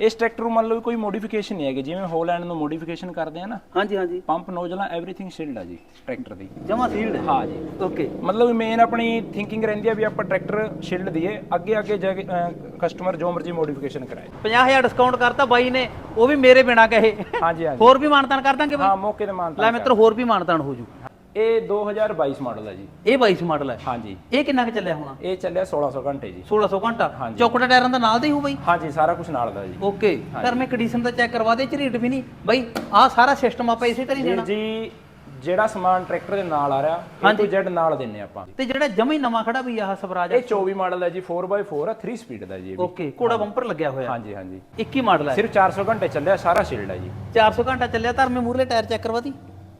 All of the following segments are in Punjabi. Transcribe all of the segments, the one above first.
ਇਸ ਟਰੈਕਟਰ ਨੂੰ ਮੰਨ ਲਓ ਵੀ ਕੋਈ ਮੋਡੀਫਿਕੇਸ਼ਨ ਨਹੀਂ ਹੈਗੀ ਜਿਵੇਂ ਹੋਲੈਂਡ ਨੂੰ ਮੋਡੀਫਿਕੇਸ਼ਨ ਕਰਦੇ ਆ ਨਾ ਹਾਂਜੀ ਹਾਂਜੀ। ਪੰਪ ਨੋਜ਼ਲਾਂ ਐਵਰੀਥਿੰਗ ਸ਼ਿਲਡ ਆ ਜੀ ਟਰੈਕਟਰ ਦੀ। ਜਮਾ ਸੀਲਡ ਹੈ? ਹਾਂ ਜੀ। ਓਕੇ ਮਤਲਬ ਮੇਨ ਆਪਣੀ ਥਿੰਕਿੰਗ ਰਹਿੰਦੀ ਆ ਵੀ ਆਪਾਂ ਟਰੈਕਟਰ ਸ਼ਿਲਡ ਦਈਏ ਅੱਗੇ ਅੱਗੇ ਜਾ ਕੇ ਕਸਟਮਰ ਜੋ ਮਰਜ਼ੀ ਮੋਡੀਫਿਕੇਸ਼ਨ ਕਰਾਏ। 50000 ਡਿਸਕਾਊਂਟ ਕਰਤਾ ਬਾਈ ਨੇ ਉਹ ਵੀ ਮੇਰੇ ਬਿਨਾ ਕਹੇ। ਹਾਂਜੀ ਹਾਂਜੀ। ਹੋਰ ਵੀ ਮਾਨਤਾਨ ਕਰ ਦਾਂਗੇ ਹਾਂ ਬਾਈ ਮੌਕੇ ਤੇ ਮਾਨਤਾ ਲੈ ਮਿੱਤਰ ਹੋਰ ਵੀ ਮਾਨਤਾਨ ਹੋ ਜੂ। ਇਹ 2022 ਮਾਡਲ ਹੈ ਜੀ। ਇਹ 22 ਮਾਡਲ ਹੈ? ਹਾਂਜੀ। ਇਹ ਕਿੰਨਾ ਕੁ ਚੱਲਿਆ ਹੋਣਾ? ਇਹ ਚੱਲਿਆ 1600 ਘੰਟੇ ਜੀ। 1600 ਘੰਟਾ? ਹਾਂਜੀ। ਚੌਕੜਾ ਟਾਇਰਾਂ ਦਾ ਨਾਲ ਦੇ ਹੀ ਹੋ ਬਾਈ? ਹਾਂਜੀ ਸਾਰਾ ਕੁਝ ਨਾਲ ਦਾ ਜੀ। ਓਕੇ। ਪਰ ਮੈਂ ਕੰਡੀਸ਼ਨ ਦਾ ਚੈੱਕ ਕਰਵਾ ਦੇ ਚ ਰੇਟ ਵੀ ਨਹੀਂ। ਬਾਈ ਆਹ ਸਾਰਾ ਸਿਸਟਮ ਆਪਾਂ ਇਸੇ ਤਰ੍ਹਾਂ ਹੀ ਵੀਰ ਦੇਣਾ। ਜੀ ਜਿਹੜਾ ਸਮਾਨ ਟਰੈਕਟਰ ਦੇ ਨਾਲ ਆ ਰਿਹਾ ਇਹ ਹਾਂਜੀ। ਤੋਂ Z ਨਾਲ ਦਿੰਨੇ ਆਪਾਂ। ਤੇ ਜਿਹੜਾ ਜਮਾ ਹੀ ਨਵਾਂ ਖੜਾ ਵੀ ਆਹ ਸਵਰਾਜ ਇਹ 24 ਮਾਡਲ ਹੈ ਜੀ 4x4 ਆ 3 ਸਪੀਡ ਦਾ ਜੀ ਇਹ ਵੀ। ਓਕੇ ਕੋੜਾ ਬੰਪਰ ਲੱਗਿਆ ਹੋਇਆ। ਹਾਂਜੀ ਹਾਂਜੀ। 21 ਮਾਡਲ ਹੈ। ਸਿਰਫ 400 ਘੰਟੇ ਚੱਲਿਆ ਸਾਰਾ ਸ਼ੀਲਡ ਹੈ ਜੀ। 400 ਘੰਟਾ ਚੱਲਿਆ ਧਰਮੇ ਮੂਰਲੇ ਟਾਇਰ ਚੈੱਕ ਕਰਵਾ ਦੀ।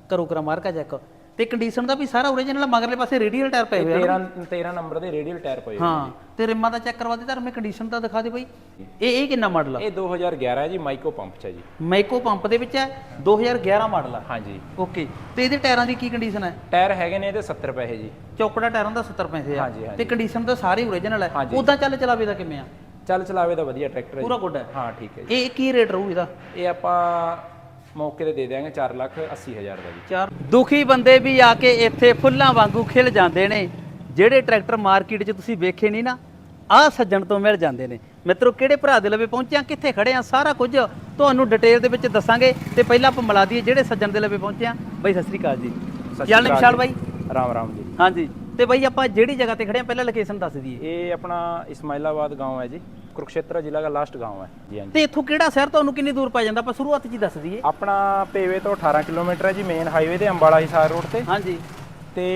ਕਰੋ ਕਰਾ ਮਾਰਕਾ ਚੈੱਕ ਤੇ ਕੰਡੀਸ਼ਨ ਦਾ ਵੀ ਸਾਰਾ ਓਰੀਜਨਲ ਮਗਰਲੇ ਪਾਸੇ ਰੇਡੀਅਲ ਟਾਇਰ ਪਏ ਹੋਏ ਆ 13 13 ਨੰਬਰ ਦੇ ਰੇਡੀਅਲ ਟਾਇਰ ਪਏ ਹੋਏ ਹਾਂ ਤੇ ਰਿਮਾਂ ਦਾ ਚੈੱਕ ਕਰਵਾ ਦੇ ਧਰਮੇ ਕੰਡੀਸ਼ਨ ਦਾ ਦਿਖਾ ਦੇ ਬਾਈ। ਇਹ ਇਹ ਕਿੰਨਾ ਮਾਡਲ ਆ? ਇਹ 2011 ਹੈ ਜੀ ਮਾਈਕੋ ਪੰਪ ਚ ਹੈ ਜੀ। ਮਾਈਕੋ ਪੰਪ ਦੇ ਵਿੱਚ ਹੈ 2011 ਮਾਡਲ ਆ। ਹਾਂਜੀ। ਓਕੇ ਤੇ ਇਹਦੇ ਟਾਇਰਾਂ ਦੀ ਕੀ ਕੰਡੀਸ਼ਨ ਹੈ? ਟਾਇਰ ਹੈਗੇ ਨੇ ਇਹਦੇ 70 ਪੈਸੇ ਜੀ। ਚੌਕੜਾ ਟਾਇਰਾਂ ਦਾ 70 ਪੈਸੇ ਆ। ਤੇ ਕੰਡੀਸ਼ਨ ਤਾਂ ਸਾਰੇ ਓਰੀਜਨਲ ਹੈ। ਉਦਾਂ ਚੱਲ ਚਲਾਵੇ ਦਾ ਕਿਵੇਂ ਆ? ਚੱਲ ਚਲਾਵੇ ਦਾ ਵਧੀਆ ਟਰੈਕਟਰ ਹੈ ਪੂਰਾ ਗੁੱਡ ਹੈ। ਹਾਂ ਠੀਕ ਹੈ ਜੀ। ਇਹ ਕੀ ਰੇਟ ਰਹੂ ਇਹਦਾ? ਇਹ ਆਪਾਂ ਮੌਕੇ ਤੇ ਦੇ ਦਿਆਂਗੇ 4 ਲੱਖ 80 ਹਜ਼ਾਰ ਦਾ ਜੀ। ਦੁਖੀ ਬੰਦੇ ਵੀ ਆ ਕੇ ਇੱਥੇ ਫੁੱਲਾਂ ਵਾਂਗੂ ਖਿਲ ਜਾਂਦੇ ਨੇ। ਜਿਹੜੇ ਟਰੈਕਟਰ ਮਾਰਕੀਟ 'ਚ ਤੁਸੀਂ ਵੇਖੇ ਨਹੀਂ ਨਾ ਆਹ ਸੱਜਣ ਤੋਂ ਮਿਲ ਜਾਂਦੇ ਨੇ। ਮਿੱਤਰੋ ਕਿਹੜੇ ਭਰਾ ਦੇ ਲਵੇ ਪਹੁੰਚਿਆ ਕਿੱਥੇ ਖੜੇ ਆ? ਸਾਰਾ ਕੁਝ ਤੁਹਾਨੂੰ ਡਿਟੇਲ ਦੇ ਵਿੱਚ ਦੱਸਾਂਗੇ। ਤੇ ਪਹਿਲਾਂ ਆਪਾਂ ਮਿਲਾ ਦਈਏ ਜਿਹੜੇ ਸੱਜਣ ਦੇ ਲਵੇ ਪਹੁੰਚਿਆ ਬਈ ਸਤਿ ਸ੍ਰੀ ਅਕਾਲ ਜੀ। ਕੀ ਹਾਲ ਨੇ ਬਾਈ? ਰਾਮ ਰਾਮ ਜੀ। ਹਾਂਜੀ। ਤੇ ਬਾਈ ਆਪਾਂ ਜਿਹੜੀ ਜਗ੍ਹਾ ਤੇ ਖੜੇ ਆ ਪਹਿਲਾਂ ਲੋਕੇਸ਼ਨ ਦੱਸ ਦਈਏ। ਇਹ ਆਪਣਾ ਇਸਮਾਇਲਾਬਾਦ ਗਾਉਂ ਹੈ ਜੀ। ਕੁਰੂਕਸ਼ੇਤਰ ਜ਼ਿਲ੍ਹਾ ਦਾ ਲਾਸਟ गांव ਹੈ। ਜੀ ਹਾਂਜੀ ਤੇ ਇੱਥੋਂ ਕਿਹੜਾ ਸ਼ਹਿਰ ਤੁਹਾਨੂੰ ਕਿੰਨੀ ਦੂਰ ਪੈ ਜਾਂਦਾ? ਆਪਾਂ ਸ਼ੁਰੂਆਤ 'ਚ ਹੀ ਦੱਸ ਦਈਏ। ਆਪਣਾ ਪੇਵੇ ਤੋਂ 18 ਕਿਲੋਮੀਟਰ ਹੈ ਜੀ ਮੇਨ ਹਾਈਵੇ ਤੇ ਅੰਬਾਲਾ ਹਿਸਾਰ ਰੋਡ ਤੇ। ਹਾਂਜੀ। ਤੇ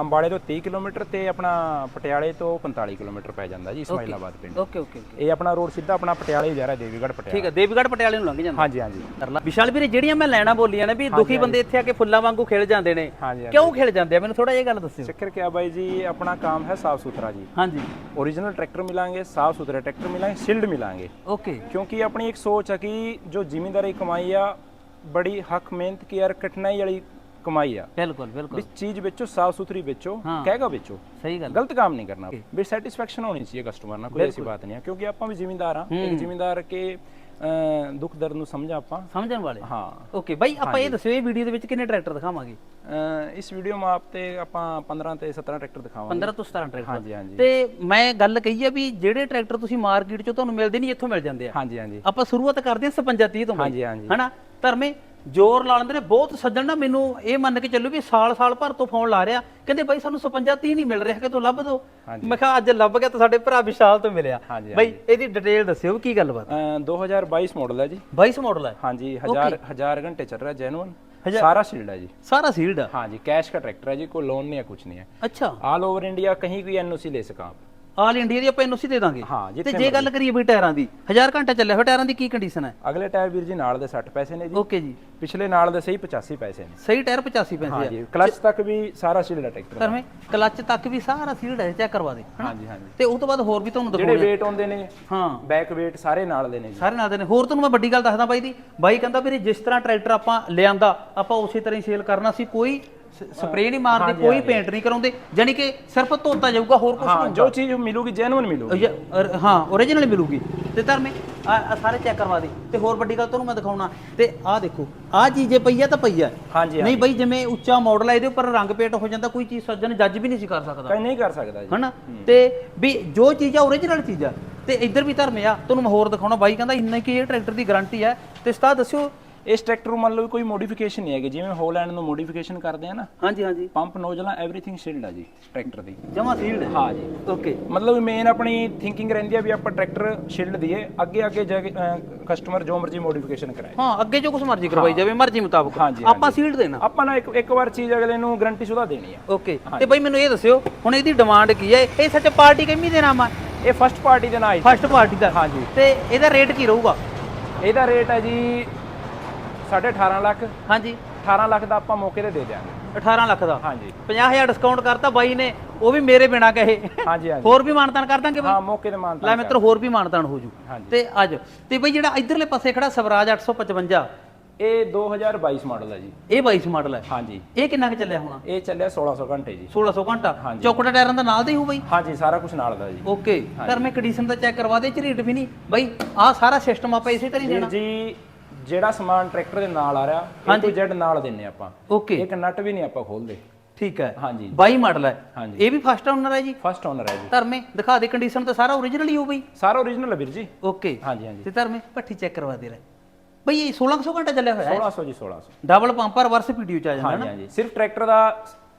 ਅੰਬਾਲੇ ਤੋਂ 30 ਕਿਲੋਮੀਟਰ ਤੇ ਆਪਣਾ ਪਟਿਆਲੇ ਤੋਂ 45 ਕਿਲੋਮੀਟਰ ਪੈ ਜਾਂਦਾ ਜੀ ਇਸਮਾਈਲਾਬਾਦ ਪਿੰਡ। ਓਕੇ ਓਕੇ ਓਕੇ ਇਹ ਆਪਣਾ ਰੋਡ ਸਿੱਧਾ ਆਪਣਾ ਪਟਿਆਲੇ ਜਾ ਰਿਹਾ ਦੇਵੀਗੜ੍ਹ ਠੀਕ ਹੈ ਦੇਵੀਗੜ੍ਹ ਪਟਿਆਲੇ ਨੂੰ ਲੰਘ ਜਾਂਦਾ। ਹਾਂਜੀ ਹਾਂਜੀ। ਵਿਸ਼ਾਲ ਵੀਰੇ ਜਿਹੜੀਆਂ ਮੈਂ ਲੈਣਾ ਬੋਲੀਆਂ ਨੇ ਵੀ ਦੁਖੀ ਬੰਦੇ ਇੱਥੇ ਆ ਕੇ ਫੁੱਲਾਂ ਵਾਂਗੂ ਖਿਲ ਜਾਂਦੇ ਨੇ। ਕਿਉਂ ਖਿਲ ਜਾਂਦੇ ਆ? ਮੈਨੂੰ ਥੋੜਾ ਇਹ ਗੱਲ ਦੱਸਿਓ। ਚੱਕਰ ਕਿਆ ਬਾਈ ਜੀ ਆਪਣਾ ਕੰਮ ਹੈ ਸਾਫ਼ ਸੁਥਰਾ ਜੀ। ਹਾਂਜੀ। ओरिजिनल ट्रैक्टर मिलाएंगे साफ सुथरे ट्रैक्टर मिलाएंगे सील्ड मिलाएंगे ਓਕੇ ਕਿਉਂਕਿ ਆਪਣੀ ਇੱਕ ਸੋਚ ਆ ਕਿ ਜੋ जिम्मेदारी ਕਮਾਈ ਆ ਬੜੀ ਹੱਕ ਮਿਹਨਤ की यार कठिनाई ਕਮਾਈ ਆ। ਬਿਲਕੁਲ ਬਿਲਕੁਲ। ਵੀ ਚੀਜ਼ ਵੇਚੋ ਸਾਫ਼ ਸੁਥਰੀ ਵੇਚੋ ਹਾਂ। ਕਹੇਗਾ ਸਹੀ ਗੱਲ ਗਲਤ ਕੰਮ ਨਹੀਂ ਕਰਨਾ। ਵੀ ਸੈਟੀਸਫੈਕਸ਼ਨ ਹੋਣੀ ਚਾਹੀਏ ਕਸਟਮਰ ਨਾਲ ਕੋਈ ਐਸੀ ਬਾਤ ਨਹੀਂ ਆ। ਕਿਉਂਕਿ ਆਪਾਂ ਵੀ ਜ਼ਿਮੀਂਦਾਰ ਆ। ਇੱਕ ਜ਼ਿਮੀਂਦਾਰ ਕੇ ਦੁੱਖ ਦਰਦ ਨੂੰ ਸਮਝਾ ਆਪਾਂ। ਸਮਝਣ ਵਾਲੇ। ਹਾਂ। ਓਕੇ ਬਾਈ ਆਪਾਂ ਇਹ ਦੱਸਿਓ ਇਹ ਵੀਡੀਓ ਦੇ ਵਿੱਚ ਕਿੰਨੇ ਟਰੈਕਟਰ ਦਿਖਾਵਾਂਗੇ? ਇਸ ਵੀਡੀਓ ਮਾਂ ਤੇ ਆਪਾਂ 15 ਤੇ 17 ਟਰੈਕਟਰ ਦਿਖਾਵਾਂਗੇ। 15 ਤੋਂ 17 ਟਰੈਕਟਰ ਹਾਂਜੀ ਹਾਂਜੀ। ਤੇ ਮੈਂ ਗੱਲ ਕਹੀ ਆ ਵੀ ਜਿਹੜੇ ਟਰੈਕਟਰ ਤੁਸੀਂ ਮਾਰਕੀਟ 'ਚੋਂ ਤੁਹਾਨੂੰ ਮਿਲਦੇ ਨਹੀਂ ਇੱਥੋਂ ਮਿਲ ਜਾਂਦੇ ਆ। ਹਾਂਜੀ ਹਾਂਜੀ। ਆਪਾਂ ਸ਼ੁਰੂਆਤ ਕਰਦੇ ਹਾਂ 55 30 ਤੋਂ ਹਾਂਜੀ, ਹਾਂਜੀ। ਹਨਾ? ਧਰਮੇ ਜ਼ੋਰ ਲਾ ਲੈਂਦੇ ਨੇ ਬਹੁਤ ਸੱਜਣ ਨਾ ਮੈਨੂੰ ਇਹ ਮੰਨ ਕੇ ਚੱਲੋ ਵੀ ਸਾਲ ਸਾਲ ਭਰ ਤੋਂ ਫੋਨ ਲਾ ਰਿਹਾ ਕਹਿੰਦੇ ਬਾਈ ਸਾਨੂੰ 55 30 ਨਹੀਂ ਮਿਲ ਰਿਹਾ ਕਿ ਤੂੰ ਲੱਭ ਦੋ ਮੈਂ ਕਿਹਾ ਅੱਜ ਲੱਭ ਗਿਆ ਤਾਂ ਸਾਡੇ ਭਰਾ ਵਿਸ਼ਾਲ ਤੋਂ ਮਿਲਿਆ ਹਾਂਜੀ, ਬਾਈ ਇਹਦੀ ਡਿਟੇਲ ਦੱਸਿਓ ਵੀ ਕੀ ਗੱਲਬਾਤ ਅ, 2022 ਮਾਡਲ ਹੈ ਜੀ 22 ਮਾਡਲ ਹੈ ਹਾਂਜੀ ਹਜ਼ਾਰ ਹਜ਼ਾਰ ਘੰਟੇ ਚੱਲ ਰਿਹਾ ਜੈਨੂਨ सारा शील्ड है जी ਸਾਰਾ ਸੀਲਡ ਆ हाँ जी कैश का ट्रैक्टर है जी कोई लोन नहीं है कुछ नहीं है ਅੱਛਾ ऑल ओवर इंडिया कहीं भी एनओसी ले सका आप ਆਲ ਇੰਡੀਆ ਦੀ ਆਪਾਂ ਐਨਓਸੀ ਦੇ ਦਾਂਗੇ। ਹਾਂ, ਤੇ ਜੇ ਗੱਲ ਕਰੀਏ ਵੀ ਟਾਇਰਾਂ ਦੀ 1000 ਘੰਟਾ ਚੱਲਿਆ ਹੋਇਆ ਟਾਇਰਾਂ ਦੀ ਕੀ ਕੰਡੀਸ਼ਨ ਹੈ? ਅਗਲੇ ਟਾਇਰ ਵੀਰ ਜੀ ਨਾਲ ਦੇ 60 ਪੈਸੇ ਨੇ ਜੀ। ਓਕੇ ਜੀ। ਪਿਛਲੇ ਨਾਲ ਦੇ ਸਹੀ 85 ਪੈਸੇ ਨੇ। ਸਹੀ ਟਾਇਰ 85 ਹਾਂ ਜੀ ਆ ਤੱਕ ਵੀ ਸਾਰਾ ਸੀਲ ਦਾ ਟਰੈਕਟਰ ਕਰਵੇਂ ਕਲੱਚ ਤੱਕ ਵੀ ਸਾਰਾ ਸੀਲਡ ਹੈ ਚੈੱਕ ਕਰਵਾ ਦੇ ਹਾਂਜੀ ਹਾਂਜੀ। ਤੇ ਉਹ ਤੋਂ ਬਾਅਦ ਹੋਰ ਵੀ ਤੁਹਾਨੂੰ ਜਿਹੜੇ ਦਿਖਾਉਣੇ weight ਨੇ ਹਾਂ। ਬੈਕ weight ਸਾਰੇ ਨਾਲ ਦੇ ਨੇ ਸਾਰੇ ਨਾਲ ਦੇ ਨੇ। ਹੋਰ ਤੁਹਾਨੂੰ ਮੈਂ ਵੱਡੀ ਗੱਲ ਦੱਸਦਾ ਬਾਈ ਦੀ ਬਾਈ ਕਹਿੰਦਾ ਵੀਰੇ ਜਿਸ ਤਰ੍ਹਾਂ ਟਰੈਕਟਰ ਆਪਾਂ ਲਿਆਂਦਾ ਆਪਾਂ ਉਸੇ ਤਰ੍ਹਾਂ ਹੀ ਸੇਲ ਕਰਨਾ ਸੀ ਕੋਈ ਸਪਰੇਅ ਨਹੀਂ ਮਾਰਦੇ ਕੋਈ ਪੇਂਟ ਨਹੀਂ ਕਰਾਉਂਦੇ ਯਾਨੀ ਕਿ ਸਿਰਫ ਧੋਤਾ ਜਾਊਗਾ ਹੋਰ ਕੁਝ ਨਹੀਂ ਜੋ ਚੀਜ਼ ਮਿਲੂਗੀ ਜੈਨੂਨ ਮਿਲੂਗੀ। ਹਾਂ origignal ਮਿਲੂਗੀ। ਤੇ ਧਰਮੇ ਆ ਸਾਰੇ ਚੈੱਕ ਕਰਵਾ ਦੇ। ਤੇ ਹੋਰ ਵੱਡੀ ਗੱਲ ਤੁਹਾਨੂੰ ਮੈਂ ਦਿਖਾਉਣਾ। ਤੇ ਆਹ ਦੇਖੋ ਆਹ ਚੀਜ਼ ਜੇ ਤਾਂ ਪਈ ਨਹੀਂ ਬਈ ਜਿਵੇਂ ਉੱਚਾ ਮਾਡਲ ਆ ਇਹਦੇ ਉੱਪਰ ਰੰਗ ਪੇਟ ਹੋ ਜਾਂਦਾ ਕੋਈ ਚੀਜ਼ ਸੱਜਣ ਜੱਜ ਵੀ ਨਹੀਂ ਸੀ ਕਰ ਸਕਦਾ। ਨਹੀਂ ਕਰ ਸਕਦਾ ਜੀ। ਹਨਾ? ਤੇ ਵੀ ਜੋ ਚੀਜ਼ ਆ origignal ਚੀਜ਼ ਆ। ਤੇ ਇੱਧਰ ਵੀ ਧਰਮ ਆ ਤੁਹਾਨੂੰ ਮੈਂ ਹੋਰ ਦਿਖਾਉਣਾ। ਬਾਈ ਕਹਿੰਦਾ ਇੰਨਾ ਕੀ ਇਹ ਟਰੈਕਟਰ ਦੀ ਗਾਰੰਟੀ ਹੈ ਤੇ ਸਤਾ ਦੱਸਿਓ ਇਸ ਟਰੈਕਟਰ ਨੂੰ ਮੰਨ ਲਓ ਵੀ ਕੋਈ ਮੋਡੀਫਿਕੇਸ਼ਨ ਨਹੀਂ ਹੈਗੀ ਜਿਵੇਂ ਹੋਲੈਂਡ ਨੂੰ ਮੋਡੀਫਿਕੇਸ਼ਨ ਕਰਦੇ ਆ ਨਾ ਹਾਂਜੀ ਹਾਂਜੀ। ਪੰਪ ਨੋਜ਼ਲਾਂ ਐਵਰੀਥਿੰਗ ਸ਼ੀਲਡ ਆ ਜੀ ਟਰੈਕਟਰ ਦੀ। ਜਮਾ ਸੀਲਡ ਹੈ ਹਾਂ ਜੀ। ਓਕੇ ਮਤਲਬ ਮੇਨ ਆਪਣੀ ਥਿੰਕਿੰਗ ਰਹਿੰਦੀ ਆ ਵੀ ਆਪਾਂ ਟਰੈਕਟਰ ਸ਼ਿਲਡ ਦਈਏ ਅੱਗੇ ਅੱਗੇ ਜਾ ਕੇ ਕਸਟਮਰ ਜੋ ਮਰਜ਼ੀ ਮੋਡੀਫਿਕੇਸ਼ਨ ਕਰਾਏ। ਹਾਂ ਅੱਗੇ ਜੋ ਕੁਝ ਮਰਜ਼ੀ ਕਰਵਾਈ ਜਾਵੇ ਮਰਜ਼ੀ ਮੁਤਾਬਕ। ਹਾਂਜੀ, ਆਪਾਂ ਸੀਲਡ ਦੇਣਾ। ਆਪਾਂ ਨਾ ਇੱਕ ਇੱਕ ਵਾਰ ਚੀਜ਼ ਅਗਲੇ ਨੂੰ ਗਾਰੰਟੀ ਸੁਦਾ ਦੇਣੀ ਆ। ਓਕੇ ਤੇ ਬਾਈ ਮੈਨੂੰ ਇਹ ਦੱਸਿਓ ਹੁਣ ਇਹਦੀ ਡਿਮਾਂਡ ਕੀ ਹੈ? ਇਹ ਸੱਚ ਪਾਰਟੀ ਕਿੰਨੀ ਦੇ ਨਾਮ ਆ ਇਹ ਫਸਟ ਪਾਰਟੀ ਦੇ ਨਾਲ ਆਈ ਫਸਟ ਪਾਰਟੀ ਦਾ। ਹਾਂਜੀ ਤੇ ਇਹਦਾ ਰੇਟ ਕੀ ਰਹੂਗਾ? ਇਹਦਾ ਰੇਟ ਹੈ ਜੀ 18.5 ਲੱਖ। ਹਾਂਜੀ। 18 ਲੱਖ ਦਾ ਆਪਾਂ ਮੌਕੇ ਤੇ ਦੇ ਦਿਆਂਗੇ। 18 ਲੱਖ ਦਾ? ਹਾਂਜੀ। 50000 ਡਿਸਕਾਊਂਟ ਕਰਤਾ ਬਾਈ ਨੇ ਉਹ ਵੀ ਮੇਰੇ ਬਿਨਾ ਕਹੇ। ਹਾਂਜੀ ਹਾਂਜੀ। ਹੋਰ ਵੀ ਮਾਨਤਾਨ ਕਰ ਦਾਂਗੇ ਬਾਈ? ਹਾਂ ਮੌਕੇ ਤੇ ਮਾਨਤਾ ਲੈ ਮਿੱਤਰ ਹੋਰ ਵੀ ਮਾਨਤਾਨ ਹੋ ਜੂ। ਤੇ ਅੱਜ ਤੇ ਬਈ ਜਿਹੜਾ ਇਧਰਲੇ ਪਾਸੇ ਖੜਾ ਸਵਰਾਜ 855 ਇਹ 2022 ਮਾਡਲ ਹੈ ਜੀ। ਇਹ 22 ਮਾਡਲ ਹੈ? ਹਾਂਜੀ। ਇਹ ਕਿੰਨਾ ਕੁ ਚੱਲਿਆ ਹੋਣਾ? ਇਹ ਚੱਲਿਆ 1600 ਘੰਟੇ ਜੀ। 1600 ਘੰਟਾ। ਚੌਕੜਾ ਟਾਇਰਾਂ ਦਾ ਨਾਲ ਦੇ ਹੀ ਹੋ ਬਈ? ਹਾਂਜੀ ਸਾਰਾ ਕੁਝ ਨਾਲ ਦਾ ਜੀ। ਓਕੇ। ਪਰ ਮੈਂ ਕੰਡੀਸ਼ਨ ਦਾ ਚੈੱਕ ਕਰਵਾ ਦੇ ਚ ਰੇਟ ਵੀ ਨਹੀਂ। ਬਈ ਆਹ ਸਾਰਾ ਸਿਸਟਮ ਆਪਾਂ ਇਸੇ ਤਰ੍ਹਾਂ ਹੀ ਦੇਣਾ। ਜੀ ਜਿਹੜਾ ਸਮਾਨ ਟਰੈਕਟਰ ਦੇ ਨਾਲ ਆ ਰਿਹਾ A to Z ਨਾਲ ਦਿੰਨੇ ਆਪਾਂ। ਓਕੇ। ਇੱਕ ਨਟ ਵੀ ਨਹੀਂ ਆਪਾਂ ਖੋਲਦੇ ਠੀਕ ਹੈ। ਹਾਂਜੀ। 22 ਮਾਡਲ ਹੈ। ਹਾਂਜੀ। ਇਹ ਵੀ ਫਸਟ ਓਨਰ ਹੈ ਜੀ? ਫਸਟ ਓਨਰ ਹੈ ਜੀ। ਧਰਮੇ ਦਿਖਾ ਦੇ ਕੰਡੀਸ਼ਨ ਤਾਂ ਸਾਰਾ ਓਰੀਜਨਲ ਹੀ ਹੋ ਬਈ। ਸਾਰਾ ਓਰੀਜਨਲ ਹੈ ਵੀਰ ਜੀ। ਓਕੇ। ਹਾਂਜੀ ਹਾਂਜੀ। ਤੇ ਧਰਮੇ ਪੱਠੀ ਚੈੱਕ ਕਰਵਾ ਦੇ ਲੈ ਬਈ ਇਹ 1600 ਘੰਟਾ ਚੱਲਿਆ ਹੋਇਆ ਹੈ। 1600 ਜੀ 1600 ਡਬਲ ਪੰਪਰ ਵਰਸ ਵੀਡੀਓ ਚ ਆ ਜਾਂਦਾ ਹਾਂਜੀ ਨਾ। ਹਾਂਜੀ। ਸਿਰਫ ਟਰੈਕਟਰ ਦਾ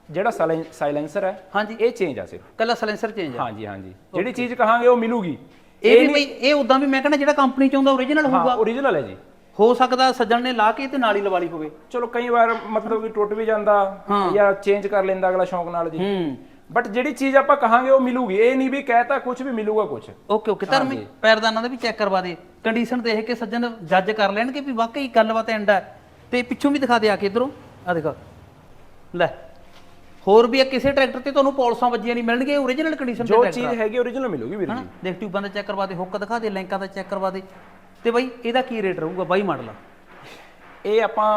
ਜਿਹੜਾ ਸਾਇਲੈਂਸਰ ਹੈ ਹਾਂਜੀ। ਇਹ ਚੇਂਜ ਆ ਸਿਰਫ। ਕੱਲਾ ਸਲੈਂਸਰ ਚੇਂਜ ਆ। ਹਾਂਜੀ ਹਾਂਜੀ। ਜਿਹੜੀ ਚੀਜ਼ ਕਹਾਂਗੇ ਉਹ ਮਿਲੂਗੀ। ਇਹ ਵੀ ਬਈ ਇਹ ਉਦਾਂ ਵੀ ਮੈਂ ਕਹਿੰਦਾ ਜਿਹੜਾ ਕੰਪਨੀ ਚ ਆਉਂਦਾ ਓਰੀਜਨਲ ਹਾਂ ਹੋਊਗਾ। ਓਰੀਜਨਲ ਹੈ ਜੀ। ਹੋ ਸਕਦਾ ਸੱਜਣ ਨੇ ਲਾ ਕੇ ਤੇ ਨਾਲ ਹੀ ਲਵਾ ਲਈ ਹੋਵੇ। ਚਲੋ ਕਈ ਵਾਰ ਮਤਲਬ ਕਿ ਟੁੱਟ ਵੀ ਜਾਂਦਾ ਜਾਂ ਚੇਂਜ ਕਰ ਲੈਂਦਾ ਅਗਲਾ ਸ਼ੌਂਕ ਨਾਲ ਜੀ। ਹੂੰ। ਬਟ ਜਿਹੜੀ ਚੀਜ਼ ਆਪਾਂ ਕਹਾਂਗੇ ਉਹ ਮਿਲੂਗੀ। ਇਹ ਨਹੀਂ ਵੀ ਕਹਿਤਾ ਕੁਝ ਵੀ ਮਿਲੂਗਾ ਕੁਝ ਓਕੇ ਓਕੇ। ਧਰਮੀ ਪੈਰਦਾਨਾਂ ਦਾ ਵੀ ਚੈੱਕ ਕਰਵਾ ਦੇ। ਕੰਡੀਸ਼ਨ ਦੇਖ ਕੇ ਸੱਜਣ ਜੱਜ ਕਰ ਲੈਣਗੇ ਵੀ ਵਾਕਈ ਗੱਲਬਾਤ ਐਂਡ ਹੈ ਤੇ ਪਿੱਛੋਂ ਵੀ ਦਿਖਾ ਦੇ ਆ ਕੇ ਇਧਰੋਂ। ਆ ਦੇਖੋ। ਲੈ। ਹੋਰ ਵੀ ਕਿਸੇ ਟਰੈਕਟਰ ਤੇ ਤੁਹਾਨੂੰ ਪੌਲਸਾਂ ਵੱਜੀਆਂ ਨਹੀਂ ਮਿਲਣਗੇ ਓਰੀਜਨਲ ਕੰਡੀਸ਼ਨ ਤੇ ਜੋ ਚੀਜ਼ ਹੈਗੀ ਓਰੀਜਨਲ ਮਿਲੂਗੀ ਵੀਰ ਜੀ। ਦੇਖ ਟਿਊਬਾਂ ਦਾ ਚੈੱਕ ਕਰਵਾ ਦੇ ਹੁੱਕ ਦਿਖਾ ਦੇ ਲਿੰਕਾਂ ਦਾ ਚੈੱਕ ਕਰਵਾ ਦੇ। ਤੇ ਬਾਈ ਇਹਦਾ ਕੀ ਰੇਟ ਰਹੂਗਾ ਬਾਈ ਮਾਡਲ? ਇਹ ਆਪਾਂ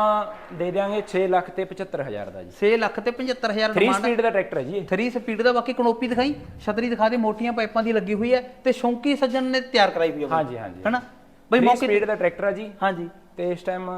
ਦੇ ਦਿਆਂਗੇ 6 ਲੱਖ ਤੇ 75000 ਦਾ ਜੀ। 6 ਲੱਖ ਤੇ 75000 3 ਸਪੀਡ ਦਾ ਟਰੈਕਟਰ ਹੈ ਜੀ ਇਹ। 3 ਸਪੀਡ ਦਾ ਬਾਕੀ ਕਨੋਪੀ ਦਿਖਾਈ ਛਤਰੀ ਦਿਖਾ ਦੇ ਮੋਟੀਆਂ ਪਾਈਪਾਂ ਦੀ ਲੱਗੀ ਹੋਈ ਹੈ ਤੇ ਸ਼ੌਂਕੀ ਸੱਜਣ ਨੇ ਤਿਆਰ ਕਰਾਈ ਹੋਈ ਹੈ। ਹਾਂਜੀ ਹਾਂਜੀ। ਹਨਾ? ਬਈ 3 ਮੌਕੇ ਸਪੀਡ ਦਾ ਟਰੈਕਟਰ ਹੈ ਜੀ। ਹਾਂਜੀ। ਤੇ ਇਸ ਟਾਈਮ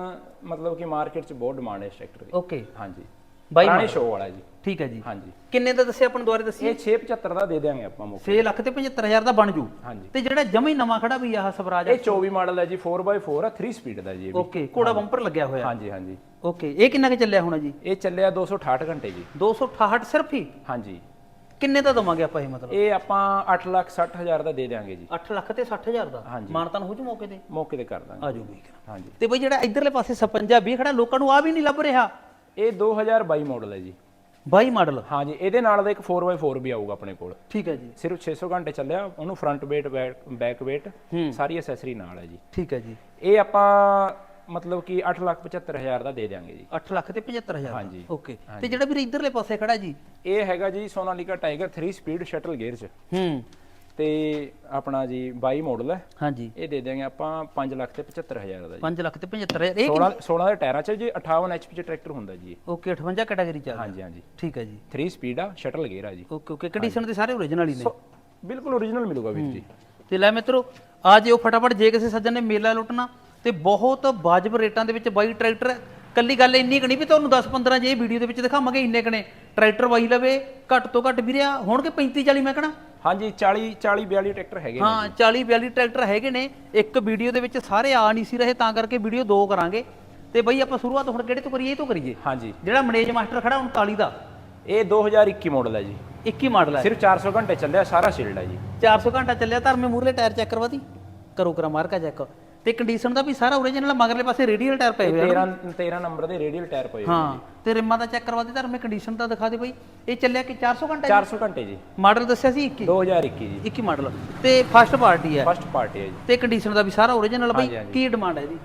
ਮਤਲਬ ਕਿ ਮਾਰਕੀਟ 'ਚ ਬਹੁਤ ਡਿਮਾਂਡ ਹੈ ਇਸ ਟਰੈਕਟਰ ਦੀ। ਓਕੇ ਹਾਂਜੀ। ਬਾਈ ਪੁਰਾਣੇ ਸ਼ੋਅ ਵਾਲਾ ਜੀ। ਠੀਕ ਹੈ ਜੀ। ਹਾਂਜੀ। ਕਿੰਨੇ ਦਾ ਦੱਸਿਆ ਆਪਾਂ ਨੂੰ ਦੁਬਾਰੇ ਇਹ 675 ਦਾ ਦੇ ਦਿਆਂਗੇ ਆਪਾਂ ਮੁੱਕ 6 ਲੱਖ ਤੇ 75000 ਦਾ ਬਣ ਜੂ। ਹਾਂਜੀ। ਤੇ ਜਿਹੜਾ ਜਮਾ ਹੀ ਨਵਾਂ ਖੜਾ ਵੀ ਆਹ ਸਵਰਾਜ ਇਹ 24 ਮਾਡਲ ਹੈ ਜੀ 4x4 ਆ 3 ਸਪੀਡ ਦਾ ਜੀ ਇਹ ਵੀ। ਓਕੇ ਕੋੜਾ ਬੰਪਰ ਲੱਗਿਆ ਹੋਇਆ। ਹਾਂਜੀ ਹਾਂਜੀ। ਓਕੇ ਇਹ ਕਿੰਨਾ ਕੁ ਚੱਲਿਆ ਹੋਣਾ ਜੀ? ਇਹ ਚੱਲਿਆ 268 ਘੰਟੇ ਜੀ। 268 ਸਿਰਫ ਹੀ? ਹਾਂਜੀ। ਕਿੰਨੇ ਦਾ ਦਵਾਂਗੇ ਆਪਾਂ ਇਹ ਮਤਲਬ? ਇਹ ਆਪਾਂ 8 ਲੱਖ 60 ਹਜ਼ਾਰ ਦਾ ਦੇ ਦਿਆਂਗੇ ਜੀ। 8 ਲੱਖ ਤੇ 60000 ਦਾ? ਹਾਂਜੀ। ਮਾਨਤਾਨ ਹੋ ਜੂ ਮੌਕੇ ਤੇ? ਮੌਕੇ ਤੇ ਕਰ ਦਾਂਗੇ। ਆ ਜੂ ਵੀਕ ਹਾਂਜੀ। ਤੇ ਬਈ ਜਿਹੜਾ ਇਧਰਲੇ ਪਾਸੇ 56 20 ਖੜਾ ਲੋਕਾਂ ਨੂੰ ਆ ਵੀ ਨਹੀਂ ਲੱਭ ਰਿਹਾ। ਇਹ 2022 ਮਾਡਲ ਹੈ ਜੀ। 22 ਮਾਡਲ? ਹਾਂਜੀ ਇਹਦੇ ਨਾਲ ਦਾ ਇੱਕ 4x4 ਵੀ ਆਊਗਾ ਆਪਣੇ ਕੋਲ। ਠੀਕ ਹੈ ਜੀ। ਸਿਰਫ 600 ਘੰਟੇ ਚੱਲਿਆ ਉਹਨੂੰ ਫਰੰਟ ਵੇਟ ਬੈਕ ਵੇਟ ਸਾਰੀ ਐਸੈਸਰੀ ਨਾਲ ਹੈ ਜੀ। ਠੀਕ ਹੈ ਜੀ। ਇਹ ਆਪਾਂ ਮਤਲਬ ਕਿ 8 ਲੱਖ 75 ਹਜ਼ਾਰ ਦਾ ਦੇ ਦਿਆਂਗੇ ਜੀ। 8 ਲੱਖ ਤੇ 75000 ਹਾਂਜੀ। ਓਕੇ ਤੇ ਜਿਹੜਾ ਵੀਰ ਇਧਰਲੇ ਪਾਸੇ ਖੜਾ ਜੀ? ਇਹ ਹੈਗਾ ਜੀ Sonalika Tiger 3 speed shuttle gear 'ਚ। ਹੂੰ। ਤੇ ਆਪਣਾ ਜੀ 22 ਮਾਡਲ ਹੈ। ਹਾਂਜੀ। ਇਹ ਦੇ ਦਿਆਂਗੇ ਆਪਾਂ 5 ਲੱਖ ਤੇ 75 ਹਜ਼ਾਰ ਦਾ ਜੀ। 5 ਲੱਖ ਤੇ 75000 ਇਹ 16 16 ਦੇ ਟਾਇਰਾਂ 'ਚ ਜੀ 58 HP 'ਚ ਟਰੈਕਟਰ ਹੁੰਦਾ ਜੀ। ਓਕੇ 58 ਕੈਟਾਗਰੀ ਚ। ਹਾਂਜੀ ਹਾਂਜੀ। ਠੀਕ ਹੈ ਜੀ। 3 ਸਪੀਡ ਆ ਸ਼ਟਲ ਗੇਅਰ ਆ ਜੀ। Okay okay. ਕੰਡੀਸ਼ਨ ਦੇ ਸਾਰੇ ਓਰੀਜਨਲ ਹੀ ਨੇ? ਬਿਲਕੁਲ ਓਰੀਜਨਲ ਮਿਲੂਗਾ ਵੀਰ ਜੀ। ਤੇ ਲੈ ਮਿੱਤਰੋ ਆ ਜਿਓ ਫਟਾਫਟ ਜੇ ਕਿਸੇ ਸੱਜਣ ਨੇ ਮੇਲਾ ਲੁੱਟਣਾ ਤੇ ਬਹੁਤ ਵਾਜਬ ਰੇਟਾਂ ਦੇ ਵਿੱਚ ਬਾਈ ਟਰੈਕਟਰ ਕੱਲੀ ਗੱਲ ਇੰਨੀ ਕਣੀ ਵੀ ਤੁਹਾਨੂੰ 10 15 ਜੇ ਵੀਡੀਓ ਦੇ ਵਿੱਚ ਦਿਖਾਵਾਂਗੇ ਇੰਨੇ ਕਣੇ ਟਰੈਕਟਰ ਬਾਈ ਲਵੇ ਘੱਟ ਤੋਂ ਘੱਟ ਵੀਰਿਆ ਹੋਣਗੇ 35 40 ਮੈਂ ਕਹਣਾ। ਹਾਂਜੀ 40 40 42 ਟਰੈਕਟਰ ਹੈਗੇ ਨੇ ਹਾਂ 40 42 ਟਰੈਕਟਰ ਹੈਗੇ ਨੇ। ਇੱਕ ਵੀਡੀਓ ਦੇ ਵਿੱਚ ਸਾਰੇ ਆ ਨਹੀਂ ਸੀ ਰਹੇ ਤਾਂ ਕਰਕੇ ਵੀਡੀਓ ਦੋ ਕਰਾਂਗੇ। ਤੇ ਬਈ ਆਪਾਂ ਸ਼ੁਰੂਆਤ ਹੁਣ ਕਿਹੜੇ ਤੋਂ ਕਰੀਏ ਇਹ ਤੋਂ ਕਰੀਏ? ਹਾਂਜੀ। ਜਿਹੜਾ ਮਨੇਜ ਮਾਸਟਰ ਖੜਾ 39 ਦਾ। ਇਹ 2021 ਮਾਡਲ ਹੈ ਜੀ। 21 ਮਾਡਲ ਹੈ। ਸਿਰਫ 400 ਘੰਟੇ ਚੱਲਿਆ ਸਾਰਾ ਸ਼ੀਲਡ ਹੈ ਜੀ। 400 ਘੰਟਾ ਚੱਲਿਆ ਧਰਮੇ ਮੂਰਲੇ ਟਾਇਰ ਚੈੱਕ ਕਰਵਾ ਦੀ। ਕਰੋ ਕਰਾ ਮਾਰਕਾ ਚੈੱਕ। ਤੇ ਕੰਡੀਸ਼ਨ ਦਾ ਵੀ ਸਾਰਾ ਓਰੀਜਨਲ ਮਗਰਲੇ ਪਾਸੇ ਰੇਡੀਅਲ ਟਾਇਰ ਪਏ ਹੋਏ ਆ 13 13 ਨੰਬਰ ਦੇ ਰੇਡੀਅਲ ਟਾਇਰ ਪਏ ਹੋਏ ਹਾਂ ਤੇ ਰਿਮਾਂ ਦਾ ਚੈੱਕ ਕਰਵਾ ਦੇ ਧਰਮੇ ਕੰਡੀਸ਼ਨ ਦਾ ਦਿਖਾ ਦੇ ਬਈ। ਇਹ ਚੱਲਿਆ ਕਿ 400 ਘੰਟਾ 400 ਘੰਟੇ ਜੀ। ਮਾਡਲ ਦੱਸਿਆ ਸੀ 21 2021 ਜੀ। 21 ਮਾਡਲ ਤੇ ਫਸਟ ਪਾਰਟੀ ਹੈ। ਫਸਟ ਪਾਰਟੀ ਹੈ ਜੀ। ਤੇ ਕੰਡੀਸ਼ਨ ਦਾ ਵੀ ਸਾਰਾ ਓਰੀਜਨਲ ਬਈ। ਕੀ ਡਿਮਾਂਡ ਹੈ ਇਹਦੀ?